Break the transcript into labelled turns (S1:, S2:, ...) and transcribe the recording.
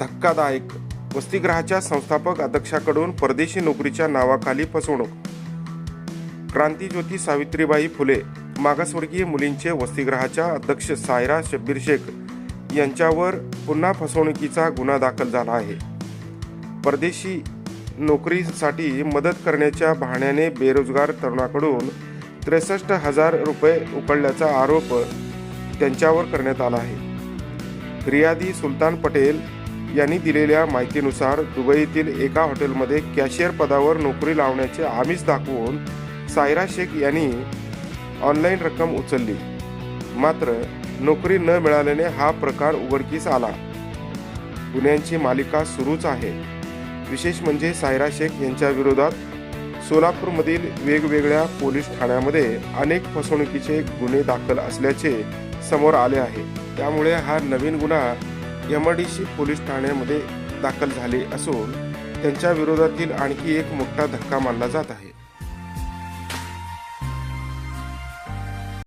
S1: धक्कादायक. वसतिगृहाच्या संस्थापक अध्यक्षाकडून परदेशी नोकरीच्या नावाखाली फसवणूक. क्रांतीज्योती सावित्रीबाई फुले मागासवर्गीय मुलींचे वसतिगृहाच्या अध्यक्ष सायरा शब्बीर शेख यांच्यावर पुन्हा फसवणुकीचा गुन्हा दाखल झाला आहे. परदेशी नोकरीसाठी मदत करण्याच्या बहाण्याने बेरोजगार तरुणाकडून त्रेसष्ट हजार रुपये उकळल्याचा आरोप त्यांच्यावर करण्यात आला आहे. रियादी सुलतान पटेल यांनी दिलेल्या माहितीनुसार दुबईतील एका हॉटेलमध्ये कॅशियर पदावर नोकरी लावण्याचे आमिष दाखवून सायरा शेख यांनी ऑनलाईन रक्कम उचलली. मात्र नोकरी न मिळाल्याने हा प्रकार उघडकीस आला. गुन्ह्यांची मालिका सुरूच आहे. विशेष म्हणजे सायरा शेख यांच्या विरोधात सोलापूरमधील वेगवेगळ्या पोलीस ठाण्यामध्ये अनेक फसवणुकीचे गुन्हे दाखल असल्याचे समोर आले आहे. त्यामुळे हा नवीन गुन्हा एम डी सी पोलीस ठाण्यामध्ये दाखल झाले असून त्यांच्या विरोधातील आणखी एक मोठा धक्का मानला जात आहे.